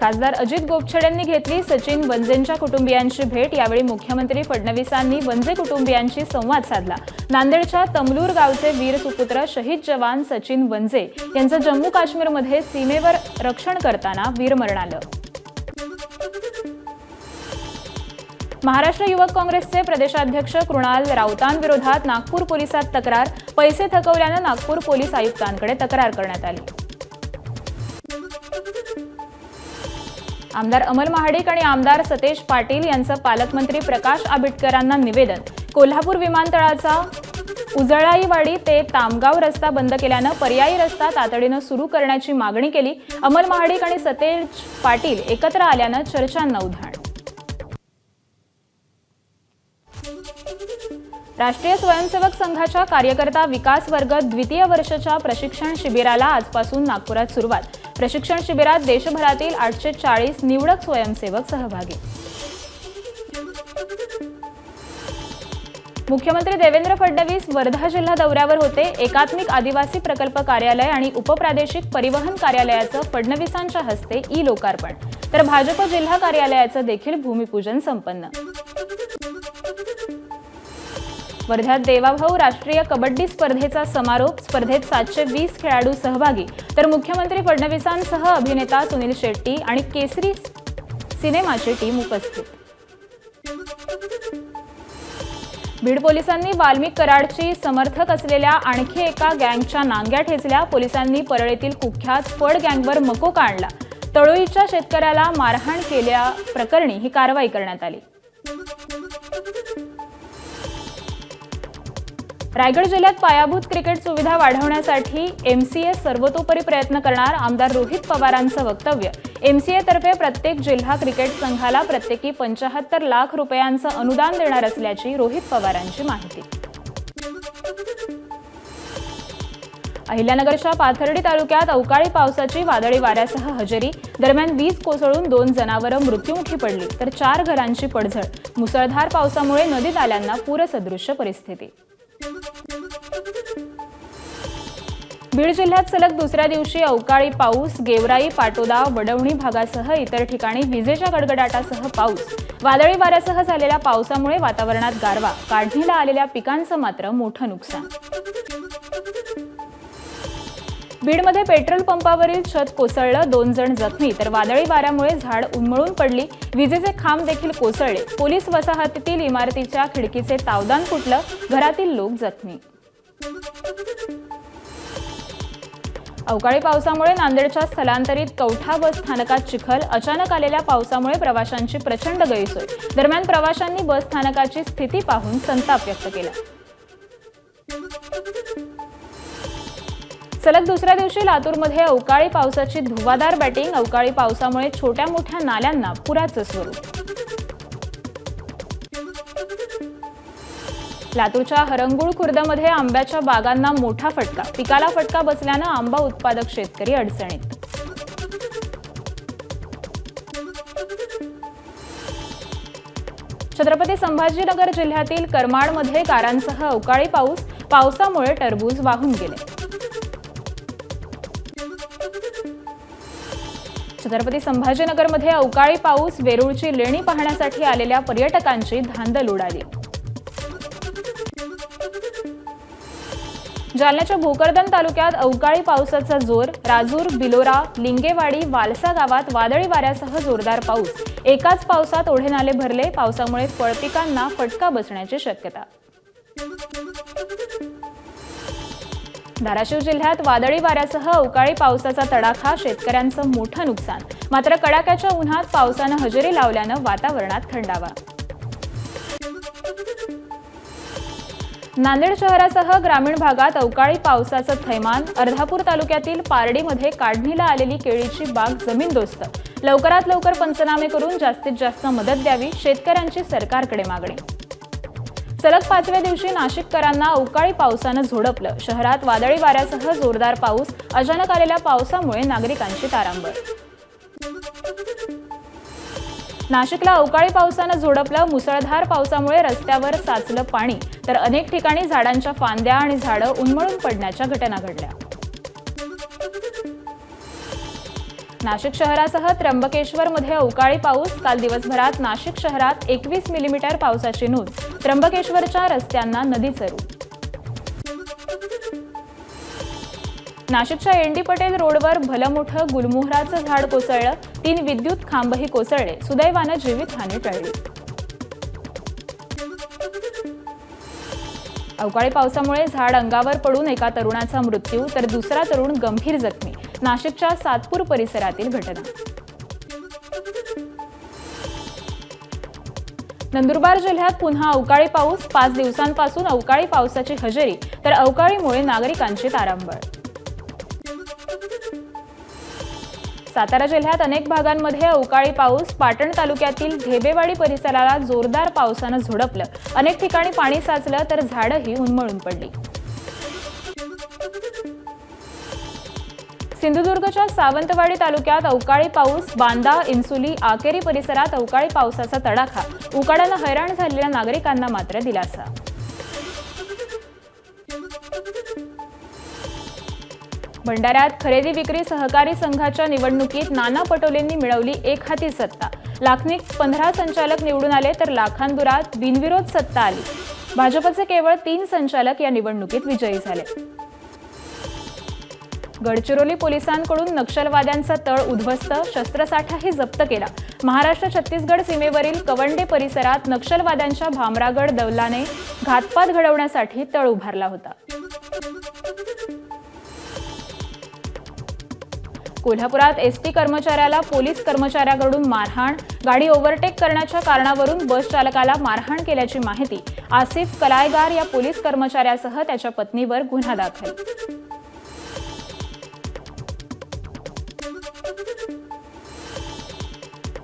खासदार अजित गोपछड यांनी घेतली. सचिन वंजेंच्या कुटुंबियांची भेट. यावेळी मुख्यमंत्री फडणवीसांनी वंजे कुटुंबियांशी संवाद साधला. नांदेडच्या तमलूर गावचे वीर सुपुत्र शहीद जवान सचिन वंजे यांचं जम्मू काश्मीरमध्ये सीमेवर रक्षण करताना वीरमरण आलं. महाराष्ट्र युवक काँग्रेसचे प्रदेशाध्यक्ष कृणाल राऊतांविरोधात नागपूर पोलिसात तक्रार. पैसे थकवल्यानं नागपूर पोलीस आयुक्तांकडे तक्रार करण्यात आली. आमदार अमल महाडिक आणि आमदार सतेज पाटील यांचं पालकमंत्री प्रकाश आंबेडकरांना निवेदन. कोल्हापूर विमानतळाचा उजळाईवाडी ते तामगाव रस्ता बंद केल्यानं पर्यायी रस्ता तातडीनं सुरू करण्याची मागणी केली. अमल महाडिक आणि सतेज पाटील एकत्र आल्यानं चर्चांना उधाण. राष्ट्रीय स्वयंसेवक संघाच्या कार्यकर्ता विकास वर्ग द्वितीय वर्षाच्या प्रशिक्षण शिबिराला आजपासून नागपुरात सुरुवात. प्रशिक्षण शिबिरात देशभरातील आठशे चाळीस निवडक स्वयंसेवक सहभागी. मुख्यमंत्री देवेंद्र फडणवीस वर्धा जिल्हा दौऱ्यावर होते. एकात्मिक आदिवासी प्रकल्प कार्यालय आणि उपप्रादेशिक परिवहन कार्यालयाचं फडणवीसांच्या हस्ते ई लोकार्पण. तर भाजप जिल्हा कार्यालयाचं देखील भूमिपूजन संपन्न. वर्ध्यात देवाभाऊ राष्ट्रीय कबड्डी स्पर्धेचा समारोप स्पर्धेत सातशे वीस खेळाडू सहभागी. तर मुख्यमंत्री फडणवीसांसह अभिनेता सुनील शेट्टी आणि केसरी सिनेमाची टीम उपस्थित. बीड पोलिसांनी वाल्मिक कराडची समर्थक असलेल्या आणखी एका गँगच्या नांग्या ठेचल्या. पोलिसांनी परळीतील कुख्यात फड गँगवर मकोका आणला तळोईच्या शेतकऱ्याला मारहाण केल्या प्रकरणी ही कारवाई करण्यात आली. रायगड जिल्ह्यात पायाभूत क्रिकेट सुविधा वाढवण्यासाठी एमसीए सर्वतोपरी प्रयत्न करणार आमदार रोहित पवारांचं वक्तव्य. एमसीए तर्फे प्रत्येक जिल्हा क्रिकेट संघाला प्रत्येकी पंचाहत्तर लाख रुपयांचं अनुदान देणार असल्याची रोहित पवारांची माहिती. अहिल्यानगरच्या पाथर्डी तालुक्यात अवकाळी पावसाची वादळी वाऱ्यासह हजेरी. दरम्यान वीज कोसळून दोन जनावरं मृत्युमुखी पडली तर चार घरांची पडझड. मुसळधार पावसामुळे नदी आल्यांना पूरसदृश्य परिस्थिती. बीड जिल्ह्यात सलग दुसऱ्या दिवशी अवकाळी पाऊस गेवराई पाटोदा वडवणी भागासह इतर ठिकाणी विजेच्या गडगडाटासह पाऊस. वादळी वाऱ्यासह झालेल्या पावसामुळे वातावरणात गारवा. काढणीला आलेल्या पिकांचं मात्र मोठं नुकसान. बीडमध्ये पेट्रोल पंपावरील छत कोसळलं दोन जण जखमी. तर वादळी वाऱ्यामुळे झाड उन्मळून पडली. विजेचे खांब देखील कोसळले. पोलीस वसाहतीतील इमारतीच्या खिडकीचे तावदान फुटलं. घरातील लोक जखमी. अवकाळी पावसामुळे नांदेडच्या स्थलांतरित कवठा बस स्थानकात चिखल अचानक आलेल्या पावसामुळे प्रवाशांची प्रचंड गैरसोय. दरम्यान प्रवाशांनी बस स्थानकाची स्थिती पाहून संताप व्यक्त केला. सलग दुसऱ्या दिवशी लातूरमध्ये अवकाळी पावसाची धुवाधार बॅटिंग अवकाळी पावसामुळे छोट्या मोठ्या नाल्यांना पुराचं स्वरूप. लातूरच्या हरंगुळ खुर्दमध्ये आंब्याच्या बागांना मोठा फटका. पिकाला फटका बसल्यानं आंबा उत्पादक शेतकरी अडचणीत. छत्रपती संभाजीनगर जिल्ह्यातील करमाडमध्ये गारांसह अवकाळी पाऊस पावसामुळे टरबूज वाहून गेले. छत्रपती संभाजीनगरमध्ये अवकाळी पाऊस वेरूळची लेणी पाहण्यासाठी आलेल्या पर्यटकांची धांदल उडाली. जालन्याच्या भोकरदन तालुक्यात अवकाळी पावसाचा जोर राजूर बिलोरा लिंगेवाडी वालसा गावात वादळी वाऱ्यासह जोरदार पाऊस. एकाच पावसात ओढे नाले भरले पावसामुळे फळपिकांना फटका बसण्याची शक्यता. धाराशिव जिल्ह्यात वादळी वाऱ्यासह अवकाळी पावसाचा तडाखा शेतकऱ्यांचं मोठं नुकसान. मात्र कडाक्याच्या उन्हात पावसानं हजेरी लावल्यानं वातावरणात थंडावा. नांदेड शहरासह ग्रामीण भागात अवकाळी पावसाचं थैमान अर्धापूर तालुक्यातील पारडीमध्ये काढणीला आलेली केळीची बाग जमीनदोस्त. लवकरात लवकर पंचनामे करून जास्तीत जास्त मदत द्यावी शेतकऱ्यांची सरकारकडे मागणी. सलग पाचव्या दिवशी नाशिककरांना अवकाळी पावसानं झोडपलं. शहरात वादळी वाऱ्यासह जोरदार पाऊस अचानक आलेल्या पावसामुळे नागरिकांची तारांबळ. नाशिकला अवकाळी पावसानं झोडपलं मुसळधार पावसामुळे रस्त्यावर साचलं पाणी. तर अनेक ठिकाणी झाडांच्या फांद्या आणि झाडं उन्मळून पडण्याच्या घटना घडल्या. नाशिक शहरासह त्र्यंबकेश्वरमध्ये अवकाळी पाऊस. काल दिवसभरात नाशिक शहरात एकवीस मिलीमीटर पावसाची नोंद. त्र्यंबकेश्वरच्या रस्त्यांना नदी चरू नाशिकच्या एनडी पटेल रोडवर भलं मोठं गुलमोहराचं झाड कोसळलं. तीन विद्युत खांबही कोसळले. सुदैवानं जीवितहानी टळली. अवकाळी पावसामुळे झाड अंगावर पडून एका तरुणाचा मृत्यू तर दुसरा तरुण गंभीर जखमी. नाशिकच्या सातपूर परिसरातील घटना. नंदुरबार जिल्ह्यात पुन्हा अवकाळी पाऊस. पाच दिवसांपासून अवकाळी पावसाची हजेरी. तर अवकाळीमुळे नागरिकांची तारांबळ. सातारा जिल्ह्यात अनेक भागांमध्ये अवकाळी पाऊस. पाटण तालुक्यातील ढेबेवाडी परिसराला जोरदार पावसानं झोडपलं. अनेक ठिकाणी पाणी साचलं तर झाडंही उन्मळून पडली. सिंधुदुर्गच्या सावंतवाडी तालुक्यात अवकाळी पाऊस बांदा इन्सुली आकेरी परिसरात अवकाळी पावसाचा तडाखा. उकाड्यानं हैराण झालेल्या नागरिकांना मात्र दिलासा. भंडाऱ्यात खरेदी विक्री सहकारी संघाच्या निवडणुकीत नाना पटोलेंनी मिळवली एक हाती सत्ता. लाखनिक पंधरा संचालक निवडून आले तर लाखांदुरात बिनविरोध सत्ता आली. भाजपचे केवळ तीन संचालक या निवडणुकीत विजयी झाले. गडचिरोली पोलिसांकडून नक्षलवाद्यांचा तळ उद्ध्वस्त शस्त्रसाठाही जप्त केला. महाराष्ट्र छत्तीसगड सीमेवरील कवंडे परिसरात नक्षलवाद्यांच्या भामरागड दौलाने घातपात घडवण्यासाठी तळ उभारला होता. कोल्हापुरात एसटी कर्मचाऱ्याला पोलीस कर्मचाऱ्याकडून मारहाण गाडी ओव्हरटेक करण्याच्या कारणावरून बस चालकाला मारहाण केल्याची माहिती आसिफ कलायगार या पोलीस कर्मचाऱ्यासह त्याच्या पत्नीवर गुन्हा दाखल.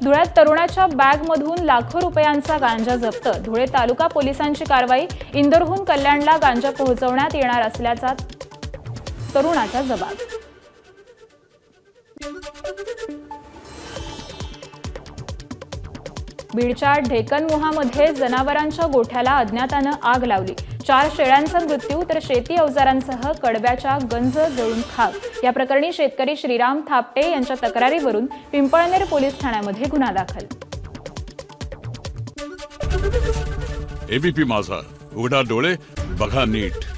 धुळ्यात तरुणाच्या बॅगमधून लाखो रुपयांचा गांजा जप्त. धुळे तालुका पोलिसांची कारवाई इंदोरहून कल्याणला गांजा पोहोचवण्यात येणार असल्याचा तरुणाचा जबाब. बीडच्या ढेकनमुहामध्ये जनावरांच्या गोठ्याला अज्ञातानं आग लावली. चार शेळ्यांचा मृत्यू तर शेती अवजारांसह कडब्याच्या गंज जळून खाक. या प्रकरणी शेतकरी श्रीराम थापटे यांच्या तक्रारीवरून पिंपळनेर पोलीस ठाण्यामध्ये गुन्हा दाखल. एबीपी माझा. उघडा डोळे बघा नीट.